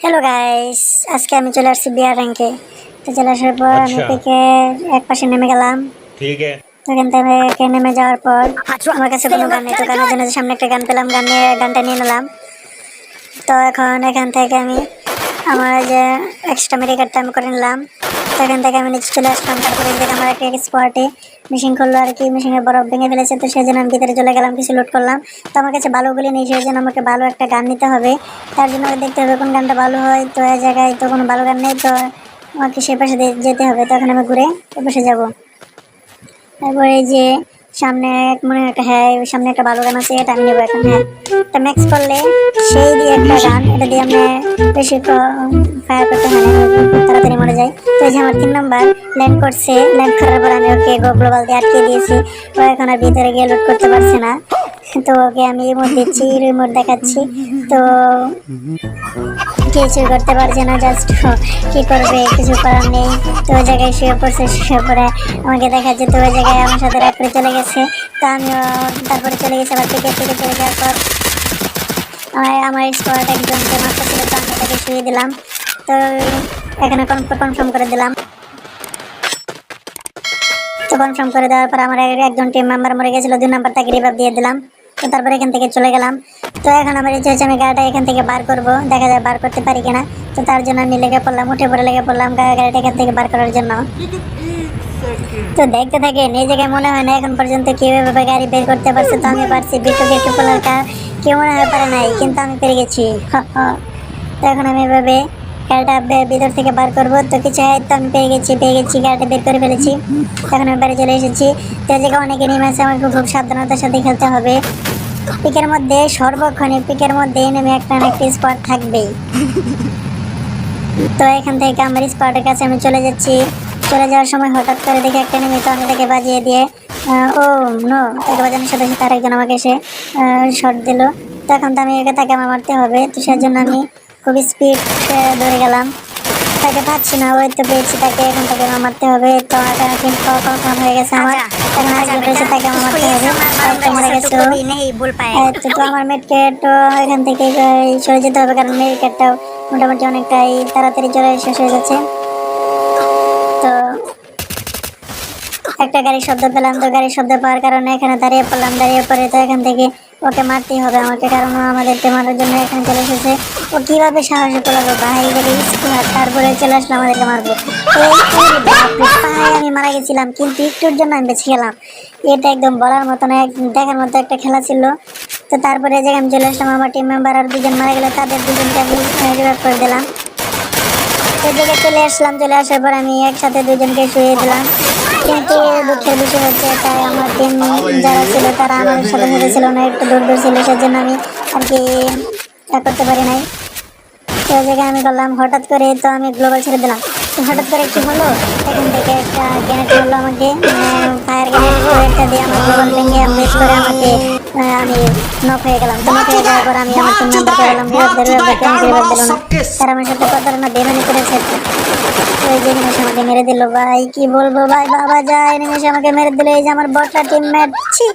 Hello guys আজকে আমি চলে আসছি বিয়ার র্যাঙ্কে তো চলে আসার পর আমি আচ্ছা। থেকে এক পাশে নেমে গেলাম। ঠিক আছে। ওখান থেকে নেমে যাওয়ার পর আচ্ছা। আমার কাছে কোনো গান নেই। তো গানের জন্য সামনে একটা গান পেলাম গান নিয়ে গানটা নিয়ে নিলাম। তো এখন এখান থেকে আমি আমার যে এক্সট্রা মেডিকেটটা আমি করে নিলাম, সেখান থেকে আমি নিচে চলে আসলাম। তারপরে দেখে, আমার একটা স্পটে মেশিন করল আর কি মেশিনের বরফ ভেঙে ফেলেছে। তো সেই জন্য আমি ভিতরে চলে গেলাম, কিছু লোড করলাম। তো আমার কাছে ভালোগুলি নেই, সেই জন্য আমাকে ভালো একটা গান নিতে হবে। তার জন্য দেখতে হবে কোন গানটা ভালো হয়। তো এই জায়গায় তো কোনো ভালো গান নেই, তো আমাকে সে পাশে যেতে হবে। তো এখন আমি ঘুরে এ পাশে যাব। তারপরে যে সামনে মনে হয় একটা হ্যাঁ সামনে একটা ভালো গান আছে এটা আমি নেব এখন হ্যাঁ। এটা ম্যাক্স করলে সেই দিয়ে একটা গান এটা দিয়ে আমরা বেশি ফায়ার করতে হয় না তাড়াতাড়ি মরে যায় তো এই যে আমার তিন নাম্বার ল্যান্ড করছে ল্যান্ড করার পর আমি ওকে গ্লোবাল দিয়ে আটকে দিয়েছি। ও এখন আর ভিতরে গিয়ে লুট করতে পারছে না। তো ওকে আমি রিমোট দিচ্ছি রিমোট দেখাচ্ছি। তো কিছু করতে পারছে না জাস্ট কি করবে, কিছু করার নেই। তো ওই জায়গায় শুয়ে পড়ছে, শুয়ে পড়ে আমাকে দেখাচ্ছে, তো ওই জায়গায় আমার সাথে রাগ করে চলে গেছে। তো আমিও তারপরে চলে গেছে আবার থেকে থেকে চলে যাওয়ার পর আমার স্কোয়াড একজনকে মারতে ছিল, তো আমি তাকে শুয়ে দিলাম। তো এখানে কনফার্ম করে দিলাম। তো কনফার্ম করে দেওয়ার পর আমার একজন টিম মেম্বার মরে গেছিল, দুই নাম্বার তাকে রিভাইভ দিয়ে দিলাম। তো তারপরে এখান থেকে চলে গেলাম। তো এখন আমার ইচ্ছে হচ্ছে আমি গাড়িটা এখান থেকে বার করব, দেখা যায় বার করতে পারি কিনা। তো তার জন্য আমি লেগে পড়লাম, উঠে পড়ে লেগে পড়লাম গাড়িটা এখান থেকে বার করার জন্য। তো দেখতে থাকে নিজেকে মনে হয় না এখন পর্যন্ত কেউ এভাবে গাড়ি বের করতে পারছে। তো আমি পারছি বিট্টু বিট্টু পোলার কা কেউ মনে হয় পারে নাই, কিন্তু আমি পেরে গেছি। তো এখন আমি এভাবে বে- ভিতর থেকে বার করব। তো কিছু পেয়ে গেছি পেয়ে গেছি, গাড়িটা বের করে ফেলেছি। এখন বাড়ি চলে এসেছি। অনেকে নেমে আছে আমাকে খুব সাবধানতার সাথে খেলতে হবে। পিকের মধ্যে সর্বক্ষণে, পিকের মধ্যে নেমে একটা থাকবেই। তো এখান থেকে আমার স্পটের কাছে আমি চলে যাচ্ছি। চলে যাওয়ার সময় হঠাৎ করে দেখে একটা নেমে তো আমি বাজিয়ে দিয়ে ও নো তাকে বাজানোর সাথে সাথে আরেকজন আমাকে এসে শর্ট দিল। তো তো আমি তাকে আমার মারতে হবে। তো সেই জন্য আমি খুব স্পিড ধরে গেলাম। তাকে পাচ্ছি না ওই তো পেয়েছি তাকে এখন তাকে মারতে হবে। তো কখন হয়ে গেছে আমার। এখন হ্যাঁ, তো এখান থেকে সরে যেতে হবে কারণ মেডকেটটাও মোটামুটি অনেকটাই তাড়াতাড়ি চলে শেষ হয়ে যাচ্ছে তো একটা গাড়ির শব্দ পেলাম তো গাড়ির শব্দ পাওয়ার কারণে এখানে দাঁড়িয়ে পড়লাম দাঁড়িয়ে পড়ে তো এখান থেকে ওকে মারতেই হবে আমাকে, কারণ ও আমাদেরকে মারার জন্য এখানে চলে এসেছে। ও কীভাবে সাহস পেলালো ভাই? স্কুয়ার তারপরে চলে আসলো আমাদেরকে মারবো? আমি মারা গেছিলাম, কিন্তু একটুর জন্য আমি বেঁচে গেলাম। এটা একদম বলার মতো না দেখার মতো একটা খেলা ছিল। তো তারপরে যে আমি চলে আসলাম, আমার টিম মেম্বার আর দুজন মারা গেলে, তাদের দুজনকে আমি করে দিলাম। এই জায়গায় চলে আসলাম, চলে আসার পর আমি একসাথে দুজনকে শুয়ে দিলাম। কিন্তু দুঃখের বিষয় হচ্ছে, তাই আমার টিম যারা ছিল, তারা আমার সাথে সাথে ছিল না, একটু দূর দূর ছিল, সেজন্য আমি আর কি করতে পারি নাই। তো জায়গায় আমি করলাম হঠাৎ করে তো আমি গ্লোবাল ছেড়ে দিলাম। হঠাৎ করে একটু হলো? এখান থেকে আমাকে? ফায়ার গ্রেনেডটা দিয়ে আমার জীবন ভেঙে বেশ করে আমাকে আমি নক হয়ে গেলাম। নক হয়ে যাওয়ার পর আমি আমার টিম মেম্বার করলাম বিরোধ বিরোধ আমাকে রিভাইভ দিল না। তারা আমার সাথে প্রতারণা বেমানি করেছে। ওই যে নিমেষ আমাকে মেরে দিল। ভাই কি বলব? ভাই বাবা যায় নিমেষ আমাকে মেরে দিল। এই যে আমার বটলা টিমমেট ছি।